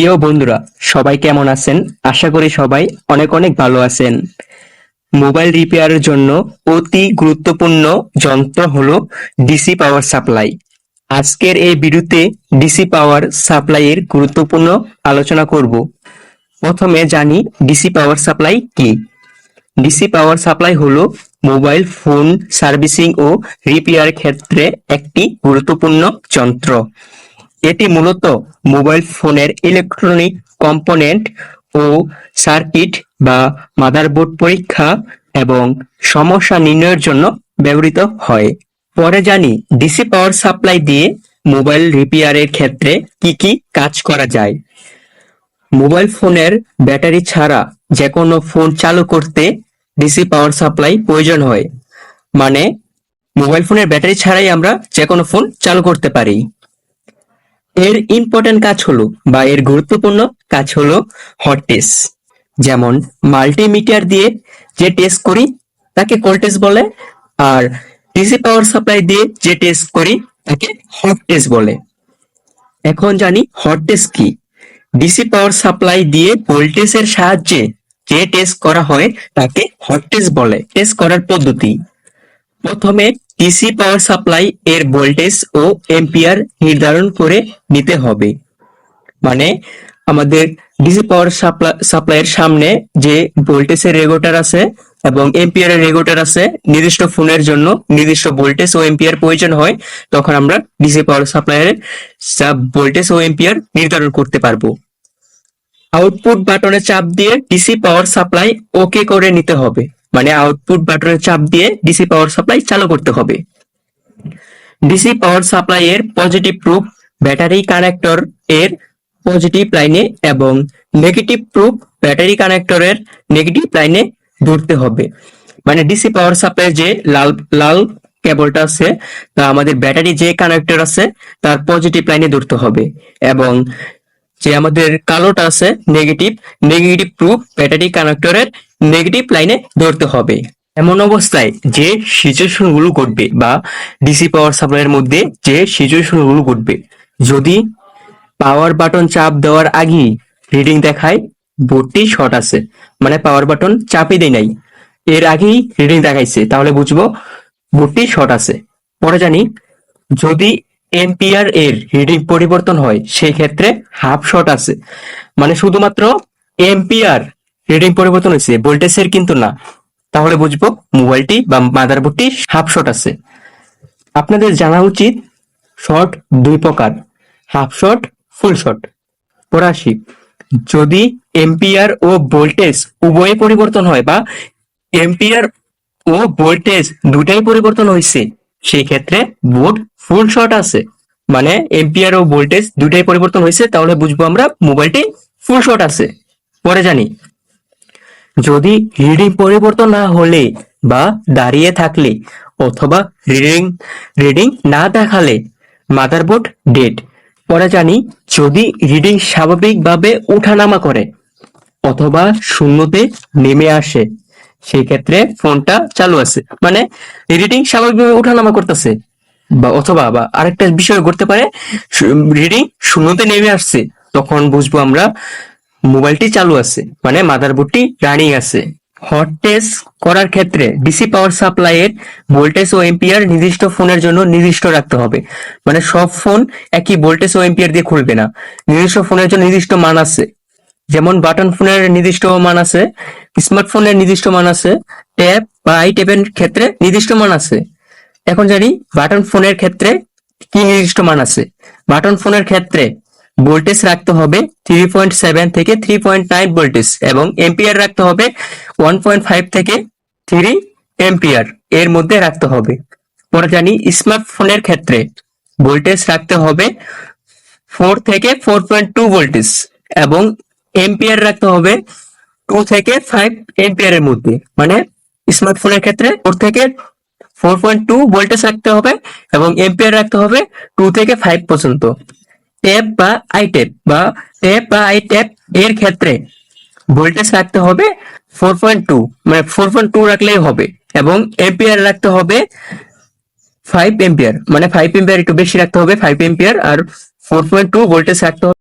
প্রিয় বন্ধুরা, সবাই কেমন আছেন? আশা করি সবাই অনেক অনেক ভালো আছেন। মোবাইল রিপেয়ারের জন্য অতি গুরুত্বপূর্ণ যন্ত্র হলো ডিসি পাওয়ার সাপ্লাই। আজকের এই ভিডিওতে ডিসি পাওয়ার সাপ্লাইয়ের গুরুত্বপূর্ণ আলোচনা করব। প্রথমে জানি ডিসি পাওয়ার সাপ্লাই কি। ডিসি পাওয়ার সাপ্লাই হলো মোবাইল ফোন সার্ভিসিং ও রিপেয়ার ক্ষেত্রে একটি গুরুত্বপূর্ণ যন্ত্র। এটি মূলত মোবাইল ফোনের ইলেকট্রনিক কম্পোনেন্ট ও সার্কিট বা মাদারবোর্ড পরীক্ষা এবং সমস্যা নির্ণয়ের জন্য ব্যবহৃত হয়। পরে জানি, ডিসি পাওয়ার সাপ্লাই দিয়ে মোবাইল রিপেয়ারের ক্ষেত্রে কি কি কাজ করা যায়। মোবাইল ফোনের ব্যাটারি ছাড়া যে কোনো ফোন চালু করতে ডিসি পাওয়ার সাপ্লাই প্রয়োজন হয়। মানে মোবাইল ফোনের ব্যাটারি ছাড়াই আমরা যে কোনো ফোন চালু করতে পারি। এর ইম্পর্টেন্ট কাজ হলো বা এর গুরুত্বপূর্ণ কাজ হলো হট টেস্ট যেমন মাল্টিমিটার দিয়ে যে টেস্ট করি, তাকে কোল টেস্ট বলে, আর ডিসি পাওয়ার সাপ্লাই দিয়ে যে টেস্ট করি, তাকে হট টেস্ট বলে। এখন জানি হট টেস্ট কি। ডিসি পাওয়ার সাপ্লাই দিয়ে ভোল্টেজের সাহায্যে যে টেস্ট করা হয়, তাকে হট টেস্ট বলে। টেস্ট করার পদ্ধতি। প্রথমে ডিসি পাওয়ার সাপ্লাই এর ভোল্টেজ ও এম্পিয়ার নির্ধারণ করে নিতে হবে। মানে আমাদের ডিসি পাওয়ার সাপ্লাই সাপ্লাইয়ের সামনে যে ভোল্টেজের রেগুলেটর আছে এবং এম্পিয়ারের রেগুলেটর আছে, নির্দিষ্ট ফোনের জন্য নির্দিষ্ট ভোল্টেজ ও এম্পিয়ার প্রয়োজন হয়, তখন আমরা ডিসি পাওয়ার সাপ্লাইয়ের ভোল্টেজ ও এম্পিয়ার নির্ধারণ করতে পারব। আউটপুট বাটনে চাপ দিয়ে ডিসি পাওয়ার সাপ্লাই ওকে করে নিতে হবে। মানে আউটপুট বাটনে চাপ দিয়ে ডিসি পাওয়ার সাপ্লাই চালু করতে হবে। ডিসি পাওয়ার সাপ্লাই এর পজিটিভ প্রুফ ব্যাটারি কানেক্টর এর পজিটিভ লাইনে এবং নেগেটিভ প্রুফ ব্যাটারি কানেক্টরের নেগেটিভ লাইনে ধরতে হবে। মানে ডিসি পাওয়ার সাপ্লাই যে লাল লাল কেবলটা আছে, তা আমাদের ব্যাটারি যে কানেক্টর আছে, তার পজিটিভ লাইনে ধরতে হবে। এবং যে আমাদের কালোটা আছে নেগেটিভ নেগেটিভ প্রুফ ব্যাটারি কানেক্টরের নেগেটিভ লাইনে ধরতে হবে। এমন অবস্থায় যে সিচুয়েশনগুলো ঘটবে বা ডিসি পাওয়ার সাপ্লাইয়ের মধ্যে যে সিচুয়েশনগুলো ঘটবে, যদি পাওয়ার বাটন চাপ দেওয়ার আগেই রিডিং দেখায় বোর্ডটি শর্ট আছে মানে পাওয়ার বাটন চাপই দেয় নাই, এর আগেই রিডিং দেখাইছে, তাহলে বুঝব বোর্ডটি শর্ট আছে। পরে জানি, যদি এম্পিয়ার এর রিডিং পরিবর্তন হয়, সেই ক্ষেত্রে হাফ শর্ট আছে। মানে শুধুমাত্র এম্পিয়ার রিডিং পরিবর্তন হয়েছে। ভোল্টেজের কিন্তু না। তাহলে বুঝব মোবাইলটি বা মাদারবোর্ডটি হাফ শর্ট আছে। আপনাদের জানা উচিত শর্ট দুই প্রকার, হাফ শর্ট ফুল শর্ট পরাশি যদি এম্পিয়ার ও ভোল্টেজ উভয়ে পরিবর্তন হয় বা এম্পিয়ার ও ভোল্টেজ দুটাই পরিবর্তন হয়েছে, সেই ক্ষেত্রে বোর্ড ফুল শর্ট আছে। মানে এম্পিয়ার ও ভোল্টেজ দুটাই পরিবর্তন হয়েছে, তাহলে বুঝব আমরা মোবাইলটি ফুল শর্ট আছে। পরে জানি। যদি রিডিং পরিবর্তন না হলে বা দাঁড়িয়ে থাকলে অথবা রিডিং রিডিং না দেখালে মাদারবোর্ড ডেড পরে জানি, যদি রিডিং স্বাভাবিকভাবে ওঠানামা করে অথবা শূন্যতে নেমে আসে, সেই ক্ষেত্রে ফোনটা চালু আছে। মানে রিডিং স্বাভাবিকভাবে ওঠানামা করতেছে। বা অথবা বা আরেকটা বিষয় করতে পারে রিডিং শূন্যতে নেমে আসছে, তখন বুঝব আমরা মোবাইলটি চালু আছে মানে মাদারবোর্ডটি রানিং আছে। হট টেস্ট করার ক্ষেত্রে ডিসি পাওয়ার সাপ্লাইয়ের ভোল্টেজ ও এম্পিয়ার নির্দিষ্ট ফোনের জন্য নির্দিষ্ট রাখতে হবে। মানে সব ফোন একই ভোল্টেজ ও এম্পিয়ার দিয়ে খুলবে না, নির্দিষ্ট ফোনের জন্য নির্দিষ্ট মান আছে। যেমন বাটন ফোনের নির্দিষ্ট মান আছে স্মার্টফোনের নির্দিষ্ট মান আছে ট্যাব বা আই ট্যাবের ক্ষেত্রে নির্দিষ্ট মান আছে। এখন জানি বাটন ফোনের ক্ষেত্রে কি নির্দিষ্ট মান আছে? বাটন ফোনের ক্ষেত্রে ভোল্টেজ রাখতে হবে থ্রি পয়েন্ট সেভেন থেকে থ্রি পয়েন্ট নাইন ভোল্টেজ এবং এম্পিয়ার রাখতে হবে ওয়ান পয়েন্ট ফাইভ থেকে থ্রি এম্পিয়ার এর মধ্যে রাখতে হবে। পরে জানি স্মার্টফোনের ক্ষেত্রে ভোল্টেজ রাখতে হবে ফোর থেকে ফোর পয়েন্ট টু ভোল্টেজ এবং এম্পিয়ার রাখতে হবে টু থেকে ফাইভ এম্পিয়ারের মধ্যে। মানে স্মার্টফোনের ক্ষেত্রে ফোর থেকে ফোর পয়েন্ট টু ভোল্টেজ রাখতে হবে এবং এম্পিয়ার রাখতে হবে টু থেকে ফাইভ পর্যন্ত। ট্যাপ বা আই ট্যাপ বা ট্যাপ বা আই ট্যাপ এর ক্ষেত্রে ভোল্টেজ রাখতে হবে ফোর পয়েন্ট টু মানে ফোর পয়েন্ট টু রাখলেই হবে এবং এম্পিয়ার রাখতে হবে ফাইভ এম্পিয়ার মানে ফাইভ এম্পিয়ার একটু বেশি রাখতে হবে ফাইভ এম্পিয়ার আর ফোর পয়েন্ট টু ভোল্টেজ রাখতে হবে।